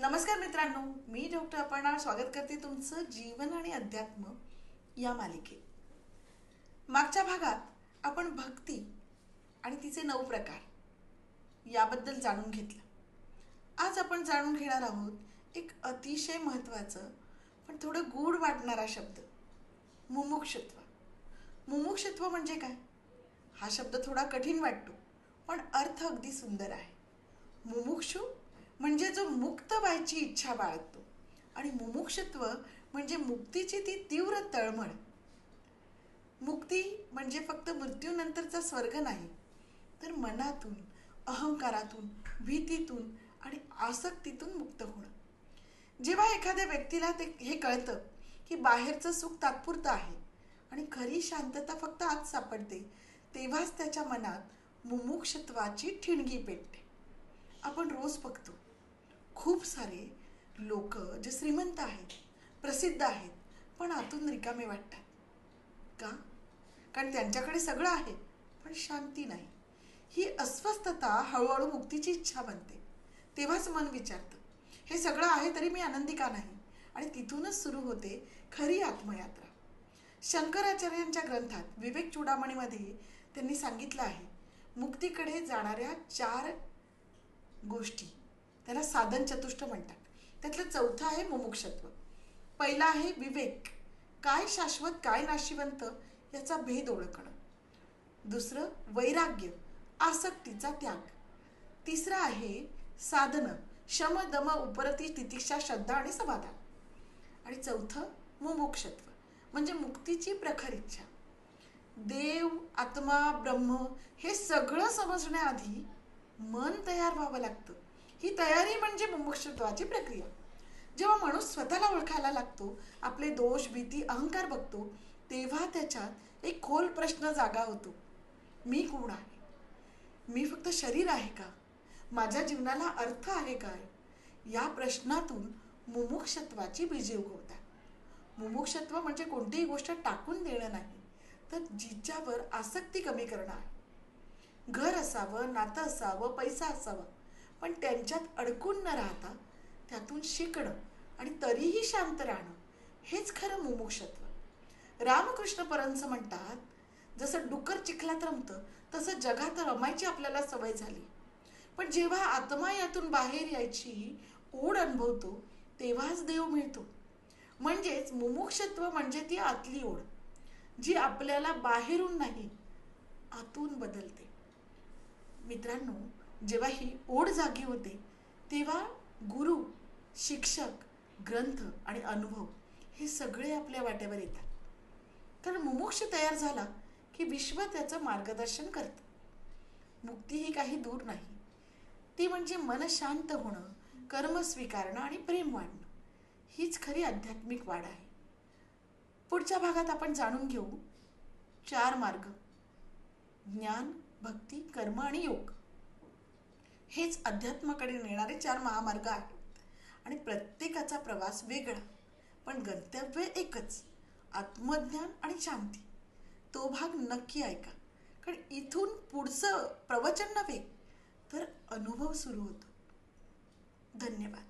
नमस्कार मित्रांनो मी डॉक्टर अपर्णा स्वागत करते तुमचं जीवन आणि अध्यात्म या मालिकेत. मागच्या भागात आपण भक्ती आणि तिचे नऊ प्रकार याबद्दल जाणून घेतलं. आज आपण जाणून घेणार आहोत एक अतिशय महत्त्वाचं पण थोडं गूढ वाटणारा शब्द मुमुक्षत्व. मुमुक्षत्व म्हणजे काय? हा शब्द थोडा कठीण वाटतो पण अर्थ अगदी सुंदर आहे. मुमुक्षू म्हणजे जो मुक्त व्हायची इच्छा बाळगतो. आणि मुमुक्षत्व म्हणजे मुक्तीची ती तीव्र तळमळ. मुक्ती म्हणजे फक्त मृत्यूनंतरचा स्वर्ग नाही तर मनातून अहंकारातून भीतीतून आणि आसक्तीतून मुक्त होणं. जेव्हा एखाद्या व्यक्तीला ते हे कळतं की बाहेरचं सुख तात्पुरतं आहे आणि खरी शांतता फक्त आत सापडते तेव्हाच त्याच्या मनात मुमुक्षत्वाची ठिणगी पेटते. आपण रोज बघतो खूप सारे लोक जे श्रीमंत आहेत प्रसिद्ध आहेत पण आतून रिकामे वाटतात. का? कारण त्यांच्याकडे सगळं आहे पण शांती नाही. ही अस्वस्थता हळूहळू मुक्तीची इच्छा बनते. तेव्हाच मन विचारतं हे सगळं आहे तरी मी आनंदी का नाही? आणि तिथूनच सुरू होते खरी आत्मयात्रा. शंकराचार्यांच्या ग्रंथात विवेक चुडामणीमध्ये त्यांनी सांगितलं आहे मुक्तीकडे जाणाऱ्या चार गोष्टी त्याला साधन चतुष्ट म्हणतात. त्यातलं चौथं आहे मुमुक्षत्व. पहिला आहे विवेक. काय शाश्वत काय नाशिवंत याचा भेद ओळखणं. दुसरं वैराग्य आसक्तीचा त्याग. तिसरं आहे साधनं शम दम उपरती तितिक्षा श्रद्धा आणि समाधान. आणि चौथं मुमुक्षत्व म्हणजे मुक्तीची प्रखर इच्छा. देव आत्मा ब्रह्म हे सगळं समजण्याआधी मन तयार व्हावं लागतं. ही तयारी म्हणजे मुमुक्षत्वाची प्रक्रिया. जेव्हा माणूस स्वतःला ओळखायला लागतो आपले दोष भीती अहंकार बघतो तेव्हा त्याच्यात एक खोल प्रश्न जागा होतो. मी कोण आहे? मी फक्त शरीर आहे का? माझ्या जीवनाला अर्थ आहे काय? या प्रश्नातून मुमुक्षत्वाची बीजे उगवतात. मुमुक्षत्व म्हणजे कोणतीही गोष्ट टाकून देणं नाही तर जिच्यावर आसक्ती कमी करणं आहे. घर असावं नातं असावं पैसा असावं पण त्यांच्यात अडकून न राहता त्यातून शिकणं आणि तरीही शांत राहणं हेच खरं मुमुक्षत्व. रामकृष्ण परंच म्हणतात जसं डुकर चिखलात रमतं तसं जगात रमायची आपल्याला सवय झाली. पण जेव्हा आत्मा यातून बाहेर यायची ओढ अनुभवतो तेव्हाच देव मिळतो. म्हणजेच मुमुक्षत्व म्हणजे ती आतली ओढ जी आपल्याला बाहेरून नाही आतून बदलते. मित्रांनो जेव्हा ही ओढ जागी होते तेव्हा गुरु शिक्षक ग्रंथ आणि अनुभव हे सगळे आपल्या वाट्यावर येतात. कारण मुमुक्ष तयार झाला की विश्व त्याचं मार्गदर्शन करतं. मुक्ती ही काही दूर नाही. ती म्हणजे मन शांत होणं कर्म स्वीकारणं आणि प्रेम वाढणं. हीच खरी आध्यात्मिक वाढ आहे. पुढच्या भागात आपण जाणून घेऊ चार मार्ग. ज्ञान भक्ती कर्म आणि योग. हेच अध्यात्माकडे नेणारे चार महामार्ग आहेत. आणि प्रत्येकाचा प्रवास वेगळा पण गंतव्य एकच आत्मज्ञान आणि शांती. तो भाग नक्की ऐका. कारण इथून पुढचं प्रवचन नव्हे तर अनुभव सुरू होतो. धन्यवाद.